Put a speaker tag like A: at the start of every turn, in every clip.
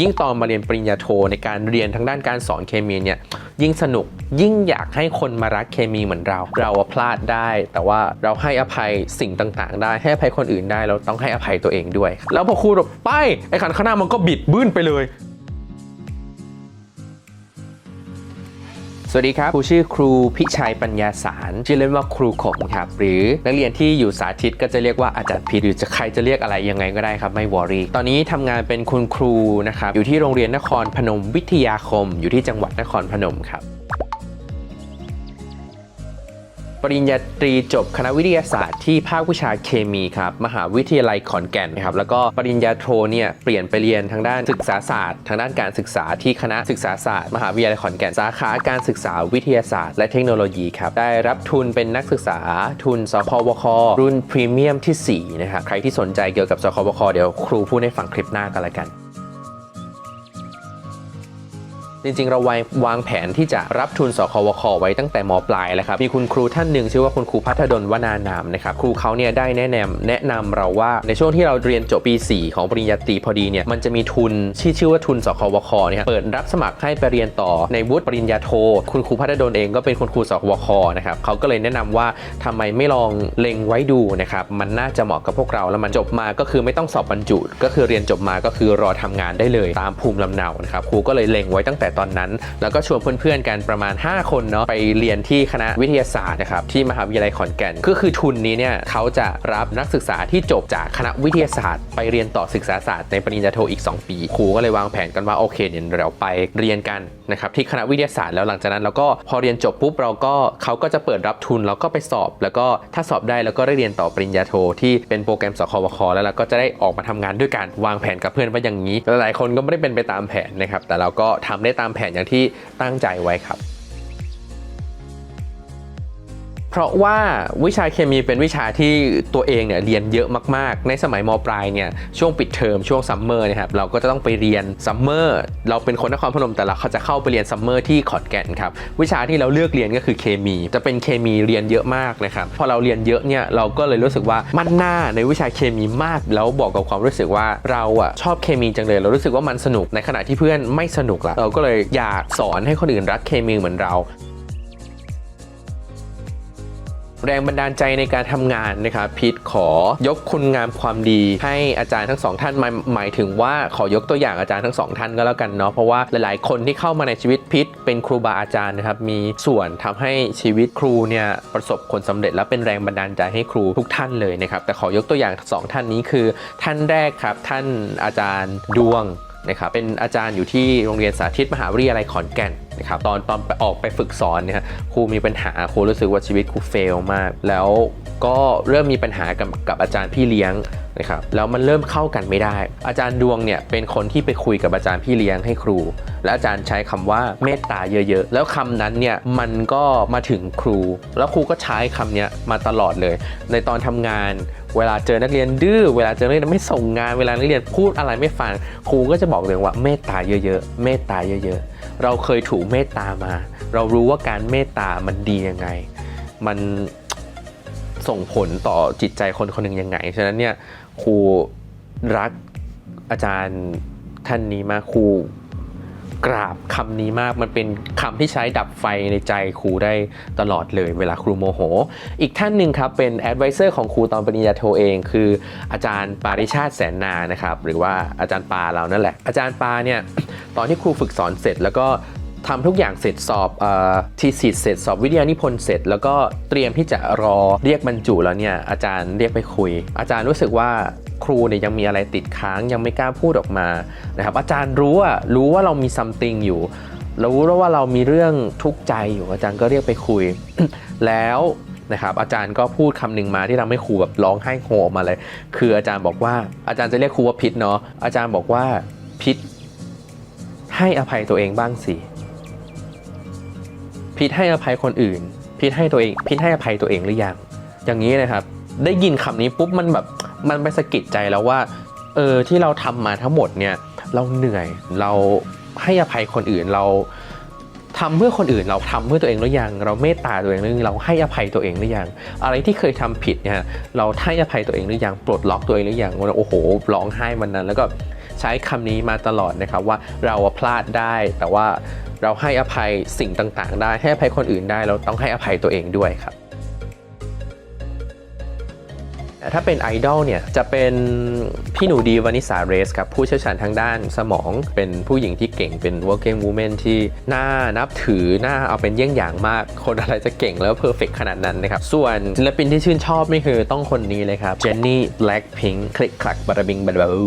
A: ยิ่งตอนมาเรียนปริญญาโทในการเรียนทางด้านการสอนเคมีเนี่ยยิ่งสนุกยิ่งอยากให้คนมารักเคมีเหมือนเรา เราพลาดได้ แต่ว่าเราให้อภัยสิ่งต่างๆ ได้ให้อภัยคนอื่นได้เราต้องให้อภัยตัวเองด้วย แล้วพอครูแบบไปไอ้ขันข้างหน้ามันก็บิดบื้นไปเลย สวัสดีครับ ครูชื่อครูพิชัยปัญญาสารชื่อเล่นว่าครูขมครับ หรือนักเรียนที่อยู่สาธิตก็จะเรียกว่าอาจารย์พีหรือจะใครจะเรียกอะไรยังไงก็ได้ครับไม่วอรี่ตอนนี้ทำงานเป็นคุณครูนะครับอยู่ที่โรงเรียนนครพนมวิทยาคม อยู่ที่จังหวัดนครพนมครับ ปริญญาตรีจบคณะวิทยาศาสตร์ที่ภาควิชาเคมีครับมหาวิทยาลัยขอนแก่นนะครับแล้วก็ปริญญาโทเนี่ยเปลี่ยนไปเรียนทางด้านศึกษาศาสตร์ทางด้านการศึกษาที่คณะศึกษาศาสตร์มหาวิทยาลัยขอนแก่นสาขาการศึกษาวิทยาศาสตร์และเทคโนโลยีครับได้รับทุนเป็นนักศึกษาทุนสพวครุ่นพรีเมียมที่4นะครับใครที่สนใจเกี่ยวกับสคบคเดี๋ยวครูพูดให้ฟังคลิปหน้ากันละกัน จริงๆ เราวางวางแผนที่จะรับทุนสควคไว้ตั้งแต่มปลายแล้วครับ มีคุณครูท่านหนึ่งชื่อว่าคุณครูพัฒดลวนานามนะครับ ครูเขาเนี่ยได้แนะนำแนะนำเราว่าในช่วงที่เราเรียนจบปี 4 ของปริญญาตรีพอดีเนี่ย มันจะมีทุนที่ชื่อว่าทุนสควคเนี่ยเปิดรับสมัครให้ไปเรียนต่อในวุฒิปริญญาโท คุณครูพัฒดลเองก็เป็นคุณครูสควคนะครับเขาก็เลยแนะนำว่าทำไมไม่ลองเล็งไว้ดูนะครับ มันน่าจะเหมาะกับพวกเราแล้วมันจบมาก็คือไม่ต้องสอบบรรจุ ก็คือเรียนจบมาก็คือรอทำงานได้เลยตามภูมิลำเนานะครับ ครูก็เลยเล็งไว้ตั้งแต่ตอนนั้น แล้วก็ชวนเพื่อนๆกันประมาณ 5 คนเนาะไปเรียนที่คณะวิทยาศาสตร์นะครับที่มหาวิทยาลัยขอนแก่น ก็คือทุนนี้เนี่ยเขาจะรับนักศึกษาที่จบจากคณะวิทยาศาสตร์ ไปเรียนต่อศึกษาศาสตร์ในปริญญาโทอีก 2 ปีครูก็เลยวางแผนกันว่าโอเคเดี๋ยวเราไปเรียนกัน นะครับที่คณะวิทยาศาสตร์แล้วหลังจากนั้นเราก็พอเรียนจบปุ๊บเราก็เขาก็จะเปิดรับทุนเราก็ไปสอบ แล้วก็ถ้าสอบได้แล้วก็ได้เรียนต่อปริญญาโทที่เป็นโปรแกรมสควคแล้วเราก็จะได้ออกมาทำงานด้วยกันวางแผนกับเพื่อนว่าอย่างนี้หลายคนก็ไม่ได้เป็นไปตามแผนนะครับแต่เราก็ทำได้ตามแผนอย่างที่ตั้งใจไว้ครับ เพราะว่าวิชาเคมีเป็นวิชาที่ตัวเองเนี่ยเรียนเยอะมากๆ ในสมัยมปลายเนี่ยช่วงปิดเทอมช่วงซัมเมอร์นะครับเราก็จะต้องไปเรียนซัมเมอร์เราเป็นคนนครพนมแต่เราเขาจะเข้าไปเรียนซัมเมอร์ที่ขอนแก่นครับวิชาที่เราเลือกเรียนก็คือเคมี จะเป็นเคมีเรียนเยอะมากนะครับพอเราเรียนเยอะเนี่ยเราก็เลยรู้สึกว่ามันหน้าในวิชาเคมีมาก แล้วบอกกับความรู้สึกว่าเราอะชอบเคมีจังเลยเรารู้สึกว่ามันสนุกในขณะที่เพื่อนไม่สนุกละเราก็เลยอยากสอนให้คนอื่นรักเคมีเหมือนเรา แรงบันดาลใจในการทำงานนะครับพิษขอยกคุณงามความดี ให้อาจารย์ทั้งสองท่านหมายหมายถึงว่าขอยกตัวอย่างอาจารย์ทั้งสองท่านก็แล้วกันเนาะเพราะว่าหลายๆ คนที่เข้ามาในชีวิตพิษเป็นครูบาอาจารย์นะครับมีส่วนทำให้ชีวิตครูเนี่ยประสบผลสำเร็จและเป็นแรงบันดาลใจให้ครูทุกท่านเลยนะครับแต่ขอยกตัวอย่างสองท่านนี้คือ ท่านแรกครับท่านอาจารย์ดวง นะครับเป็นอาจารย์อยู่ที่โรงเรียนสาธิตมหาวิทยาลัยขอนแก่นนะครับตอนตอนออกไปฝึกสอนเนี่ยครูมีปัญหาครูรู้สึกว่าชีวิตครูเฟลมาก แล้วก็เริ่มมีปัญหากับกับอาจารย์พี่เลี้ยงนะครับแล้วมันเริ่มเข้ากันไม่ได้ อาจารย์ดวงเนี่ยเป็นคนที่ไปคุยกับอาจารย์พี่เลี้ยงให้ครู และอาจารย์ใช้คำว่าเมตตาเยอะๆ แล้วคำนั้นเนี่ยมันก็มาถึงครู แล้วครูก็ใช้คำเนี้ยมาตลอดเลย ในตอนทำงานเวลาเจอนักเรียนดื้อเวลาเจอนักเรียนไม่ส่งงานเวลานักเรียนพูดอะไรไม่ฟังครูก็จะบอกเลยว่าเมตตาเยอะๆเมตตาเยอะๆ เราเคยถูกเมตตามา เรารู้ว่าการเมตตามันดียังไง มัน ส่งผลต่อจิตใจคนคนหนึ่งยังไง ฉะนั้นเนี่ยครูรักอาจารย์ท่านนี้มากครูกราบคำนี้มากมันเป็นคำที่ใช้ดับไฟในใจครูได้ตลอดเลยเวลาครูโมโห อีกท่านหนึ่งครับ เป็นแอดไวเซอร์ของครูตอนปริญญาโทเอง คืออาจารย์ปาริชาติแสนนานะครับ หรือว่าอาจารย์ปาเรานั่นแหละ อาจารย์ปาเนี่ย ตอนที่ครูฝึกสอนเสร็จแล้วก็ ทำทุกอย่างเสร็จสอบทีสิทธ์เสร็จสอบวิทยานิพนธ์เสร็จ แล้วก็เตรียมที่จะรอเรียกบรรจุแล้วเนี่ยอาจารย์เรียกไปคุย อาจารย์รู้สึกว่าครูเนี่ยยังมีอะไรติดค้างยังไม่กล้าพูดออกมานะครับอาจารย์รู้อะรู้ว่าเรามีซัมติงอยู่รู้แล้วว่าเรามีเรื่องทุกข์ใจอยู่อาจารย์ก็เรียกไปคุย แล้วนะครับอาจารย์ก็พูดคำหนึ่งมาที่ทำให้ครูแบบร้องไห้โฮออกมาเลย คืออาจารย์บอกว่าอาจารย์จะเรียกครูว่าพิษเนาะอาจารย์บอกว่าพิษให้อภัยตัวเองบ้างสิ พิษให้อภัยคนอื่นพิษให้ตัวเองพิษให้อภัยตัวเองหรือยังอย่างนี้นะครับ ได้ยินคำนี้ปุ๊บมันแบบมันไปสะกิดใจแล้วว่าเออที่เราทำมาทั้งหมดเนี่ยเราเหนื่อยเราให้อภัยคนอื่นเราทำเพื่อคนอื่นเราทำเพื่อตัวเองหรือยัง เราเมตตาตัวเองหรือยังเราให้อภัยตัวเองหรือยัง อะไรที่เคยทำผิดเนี่ยเราให้อภัยตัวเองหรือยังปลดล็อกตัวเองหรือยังว่าโอ้โหร้องไห้มันนั้น แล้วก็ใช้คำนี้มาตลอดนะครับว่าเราพลาดได้แต่ว่า เราให้อภัยสิ่งต่างๆ ได้ให้อภัยคนอื่นได้ เราต้องให้อภัยตัวเองด้วยครับ ถ้าเป็นไอดอลเนี่ยจะเป็นพี่หนูดีวานิสาเรสครับผู้เชี่ยวชาญทางด้านสมอง เป็นผู้หญิงที่เก่งเป็น working woman ที่น่านับถือน่าเอาเป็นเยี่ยงอย่างมาก คนอะไรจะเก่งแล้วเพอร์เฟกขนาดนั้นนะครับ ส่วนศิลปินที่ชื่นชอบนี่คือต้องคนนี้เลยครับเจนนี่แบล็ p พิงค์คลิกคลักบาราบิงบาราบู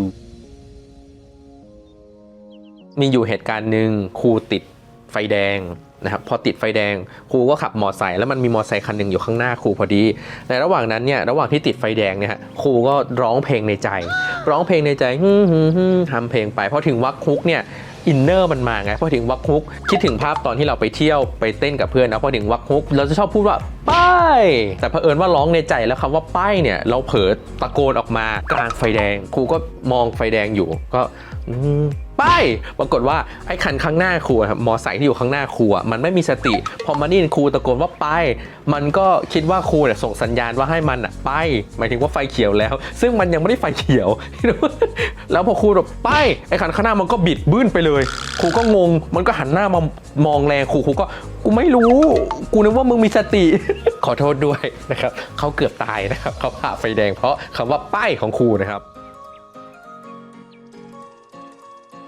A: มีอยู่เหตุการณ์หนึ่งครูติด ไฟแดงนะครับพอติดไฟแดงครูก็ขับมอไซค์แล้วมันมีมอไซค์คันหนึ่งอยู่ข้างหน้าครูพอดี ในระหว่างนั้นเนี่ยระหว่างที่ติดไฟแดงเนี่ยครูก็ร้องเพลงในใจ ร้องเพลงในใจฮึ่มฮึมทำเพลงไปพอถึงวักฮุกเนี่ยอินเนอร์มันมาไงพอถึงวักฮุกคิดถึงภาพตอนที่เราไปเที่ยวไปเต้นกับเพื่อนนะพอถึงวักฮุกเราจะชอบพูดว่าป้ายแต่เผอิญว่าร้องในใจแล้วคำว่าป้ายเนี่ย เราเผลอตะโกนออกมากลางไฟแดงครูก็มองไฟแดงอยู่ก็ อืมป้ายปรากฏว่าไอ้คันข้างหน้าครูครับมอไซค์ที่อยู่ข้างหน้าครูอะมันไม่มีสติ พอมานี่ครูตะโกนว่าไป มันก็คิดว่าครูเนี่ยส่งสัญญาณว่าให้มันอะไป หมายถึงว่าไฟเขียวแล้ว ซึ่งมันยังไม่ได้ไฟเขียว แล้วพอครูแบบไปไอ้คันข้างหน้ามันก็บิดบื้นไปเลย ครูก็งง มันก็หันหน้ามามองแรงครูครูก็กูไม่รู้ กูนึกว่ามึงมีสติ ขอโทษด้วยนะครับเขาเกือบตายนะครับเขาผ่าไฟแดงเพราะคำว่าป้ายของครูนะครับ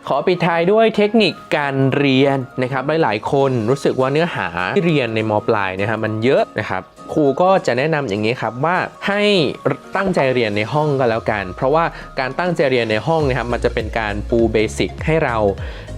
A: ขอปิดท้ายด้วยเทคนิคการเรียนนะครับหลายๆ คนรู้สึกว่าเนื้อหาที่เรียนในมปลายนะครับมันเยอะนะครับครูก็จะแนะนำอย่างนี้ครับว่าให้ตั้งใจเรียนในห้องก็แล้วกัน เพราะว่าการตั้งใจเรียนในห้องนะครับมันจะเป็นการปูเบสิกให้เรา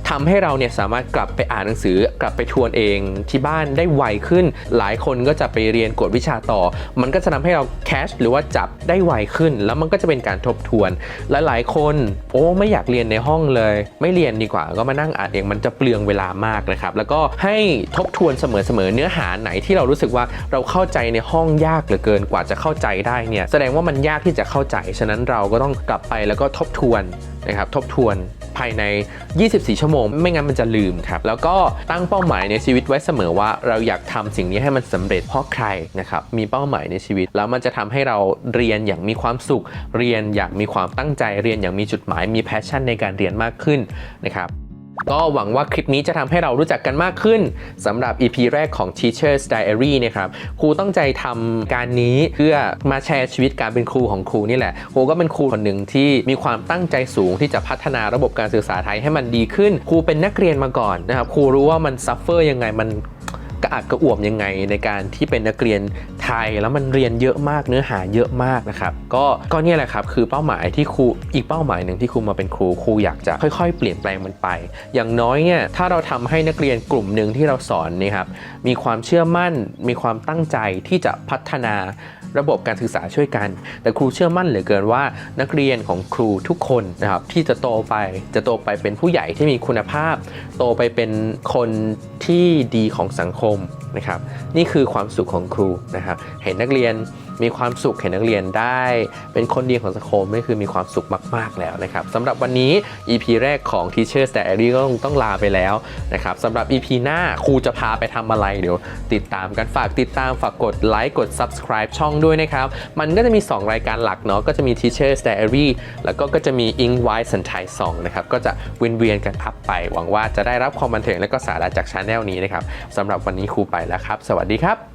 A: ทำให้เราเนี่ยสามารถกลับไปอ่านหนังสือกลับไปทวนเองที่บ้านได้ไวขึ้น หลายคนก็จะไปเรียนกวดวิชาต่อ มันก็จะทำให้เราแคชหรือว่าจับได้ไวขึ้น แล้วมันก็จะเป็นการทบทวนและหลายคนโอ้ไม่อยากเรียนในห้องเลย ไม่เรียนดีกว่า ก็มานั่งอ่านเองมันจะเปลืองเวลามากนะครับแล้วก็ให้ทบทวนเสมอๆเนื้อหาไหนที่เรารู้สึกว่าเราเข้าใจในห้องยากเหลือเกินกว่าจะเข้าใจได้เนี่ยแสดงว่ามันยากที่จะเข้าใจ ฉะนั้นเราก็ต้องกลับไปแล้วก็ทบทวนนะครับทบทวน ภายใน 24 ชั่วโมง ไม่งั้นมันจะลืมครับ แล้วก็ตั้งเป้าหมายในชีวิตไว้เสมอว่าเราอยากทำสิ่งนี้ให้มันสำเร็จเพราะใครนะครับมีเป้าหมายในชีวิต แล้วมันจะทำให้เราเรียนอย่างมีความสุข เรียนอย่างมีความตั้งใจเรียนอย่างมีจุดหมายมีแพชชั่นในการเรียนมากขึ้นนะครับ ก็หวังว่าคลิปนี้จะทำให้เรารู้จักกันมากขึ้นสำหรับ EP แรกของ Teacher's Diary นะครับครูตั้งใจทำการนี้เพื่อมาแชร์ชีวิตการเป็นครูของครูนี่แหละครูก็เป็นครูคนหนึ่งที่มีความตั้งใจสูงที่จะพัฒนาระบบการศึกษาไทยให้มันดีขึ้น ครูเป็นนักเรียนมาก่อนนะครับครูรู้ว่ามันซัฟเฟอร์ยังไงมัน กระอักกระอ่วมยังไงในการที่เป็นนักเรียนไทยแล้วมันเรียนเยอะมากเนื้อหาเยอะมากนะครับก็ก็เนี่ยแหละครับคือเป้าหมายที่ครูอีกเป้าหมายหนึ่งที่ครูมาเป็นครูครูอยากจะค่อย ๆ เปลี่ยนแปลงมันไป อย่างน้อยเนี่ยถ้าเราทำให้นักเรียนกลุ่มหนึ่งที่เราสอนนี่ครับมีความเชื่อมั่น มีความตั้งใจที่จะพัฒนา ระบบการศึกษาช่วยกัน แต่ครูเชื่อมั่นเหลือเกินว่า นักเรียนของครูทุกคนนะครับที่จะโตไปจะโตไปเป็นผู้ใหญ่ที่มีคุณภาพ โตไปเป็นคนที่ดีของสังคมนะครับนี่คือความสุขของครูนะครับเห็นนักเรียนมีความสุขเห็นนักเรียนได้ เป็นคนดีของสังคมนี่คือมีความสุขมาก ๆ แล้วนะครับสำหรับวันนี้ EP แรกของ Teachers Diary ก็ต้องต้องลาไปแล้วนะครับสำหรับ EP หน้าครูจะพาไปทำอะไรเดี๋ยว ติดตามกันฝากติดตามฝากกดไลค์กด subscribe ช่องด้วยนะครับ มันก็จะมี 2 รายการหลักเนาะก็จะมี Teachers Diary แล้วก็ก็จะมี Ink White สันไทยสองนะครับก็จะเวียนเวียนๆกันอัพไป หวังว่าจะได้รับความบันเทิงและก็สาระจากชาแนลนี้นะครับสำหรับวันนี้ครูไปแล้วครับ สวัสดีครับ